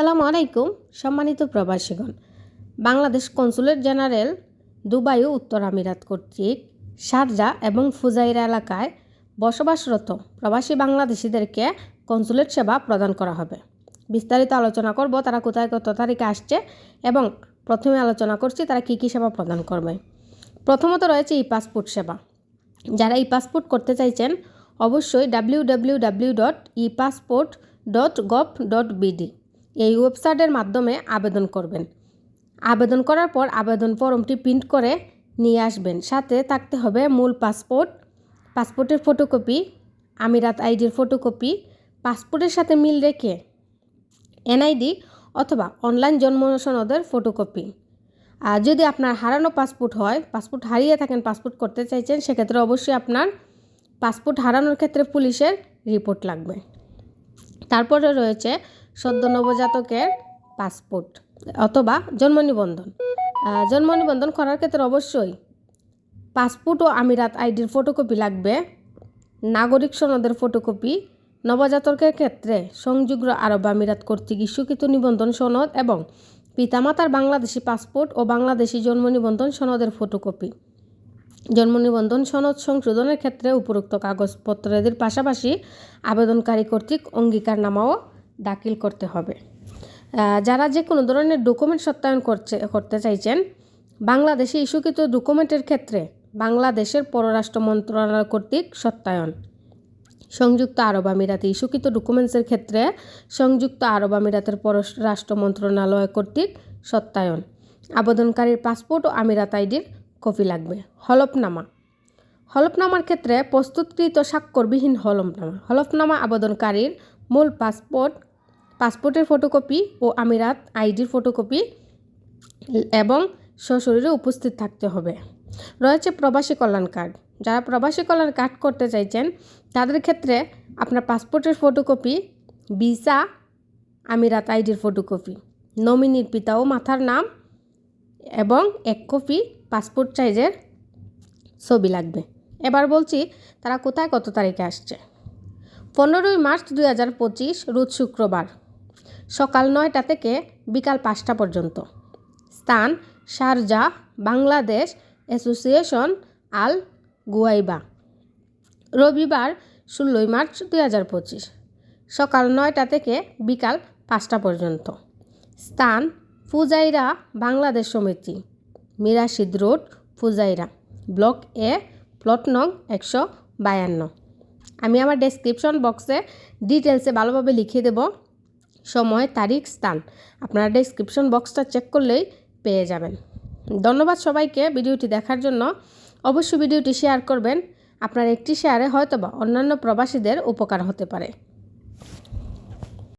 আসসালামু আলাইকুম, সম্মানিত প্রবাসীগণ। বাংলাদেশ কনসুলেট জেনারেল দুবাই ও উত্তর আমিরাত কর্তৃক শারজা এবং ফুজাইরা এলাকায় বসবাসরত প্রবাসী বাংলাদেশিদেরকে কনসুলেট সেবা প্রদান করা হবে। বিস্তারিত আলোচনা করব, তারা কোথায় কত তারিখে আসছে এবং প্রথমে আলোচনা করছি তারা কী কী সেবা প্রদান করবে। প্রথমত রয়েছে ই পাসপোর্ট সেবা। যারা ই পাসপোর্ট করতে চাইছেন, অবশ্যই W W W dot e passport dot gov dot BD এই ওয়েবসাইটের মাধ্যমে আবেদন করবেন। আবেদন করার পর আবেদন ফর্মটি প্রিন্ট করে নিয়ে আসবেন। সাথে থাকতে হবে মূল পাসপোর্ট, পাসপোর্টের ফটোকপি, আমিরাত আইডির ফটোকপি, পাসপোর্টের সাথে মিল রেখে এনআইডি অথবা অনলাইন জন্ম সনদের ফটোকপি। আর যদি আপনার হারানো পাসপোর্ট হয়, পাসপোর্ট হারিয়ে থাকেন, পাসপোর্ট করতে চাইছেন, সেক্ষেত্রে অবশ্যই আপনার পাসপোর্ট হারানোর ক্ষেত্রে পুলিশের রিপোর্ট লাগবে। তারপরে রয়েছে সদ্য নবজাতকের পাসপোর্ট অথবা জন্ম নিবন্ধন। জন্ম নিবন্ধন করার ক্ষেত্রে অবশ্যই পাসপোর্ট ও আমিরাত আইডির ফটোকপি লাগবে। নাগরিক সনদের ফটোকপি, নবজাতকের ক্ষেত্রে সংযুক্ত আরব আমিরাত কর্তৃক ইস্যুকৃত নিবন্ধন সনদ এবং পিতামাতার বাংলাদেশি পাসপোর্ট ও বাংলাদেশি জন্ম নিবন্ধন সনদের ফটোকপি। জন্ম নিবন্ধন সনদ সংশোধনের ক্ষেত্রে উপরোক্ত কাগজপত্রের পাশাপাশি আবেদনকারী কর্তৃক অঙ্গীকারনামাও দাখিল করতে হবে। যারা যে কোনো ধরনের ডকুমেন্ট সত্যায়ন করছে, করতে চাইছেন, বাংলাদেশে ইস্যুকৃত ডকুমেন্টের ক্ষেত্রে বাংলাদেশের পররাষ্ট্র মন্ত্রণালয় কর্তৃক সত্যায়ন। সংযুক্ত আরব আমিরাতে ইস্যুকৃত ডকুমেন্টসের ক্ষেত্রে সংযুক্ত আরব আমিরাতের পররাষ্ট্র মন্ত্রণালয় কর্তৃক সত্যায়ন। আবেদনকারীর পাসপোর্ট ও আমিরাত আইডির কপি লাগবে। হলফনামা। হলফনামার ক্ষেত্রে প্রস্তুতকৃত স্বাক্ষরবিহীন হলফনামা। হলফনামা আবেদনকারীর মূল পাসপোর্ট পাসপোর্টের ফটোকপি ও আমিরাত আইডির ফটোকপি এবং সশরীরে উপস্থিত থাকতে হবে। রয়েছে প্রবাসী কল্যাণ কার্ড। যারা প্রবাসী কল্যাণ কার্ড করতে চাইছেন, তাদের ক্ষেত্রে আপনার পাসপোর্টের ফটোকপি, ভিসা, আমিরাত আইডির ফটোকপি, নমিনির পিতা ও মাথার নাম এবং এক কপি পাসপোর্ট সাইজের ছবি লাগবে। এবার বলছি, তারা কোথায় কত তারিখে আসছে? পনেরোই মার্চ দুই হাজার পঁচিশ, রোজ শুক্রবার। সকাল নয়টা থেকে বিকাল পাঁচটা পর্যন্ত। স্থান Sharjah, Bangladesh association, Al Guwaiba. রবিবার ষোলোই মার্চ দুই হাজার পঁচিশ। সকাল নয়টা থেকে বিকাল পাঁচটা পর্যন্ত। স্থান ফুজাইরা, বাংলাদেশ সমিতি। Mirashid road, Fujairah. Block A, plot নং একশো বায়ান্ন। আমি আমার ডেসক্রিপশন বক্সে ডিটেলসে ভালোভাবে লিখে দেব। সময়, তারিখ, স্থান। আপনারা ডেসক্রিপশন বক্সটা চেক করলেই পেয়ে যাবেন। ধন্যবাদ সবাইকে ভিডিওটি দেখার জন্য। অবশ্যই ভিডিওটি শেয়ার করবেন। আপনার একটি শেয়ারে হয়তোবা অন্যান্য প্রবাসীদের উপকার হতে পারে।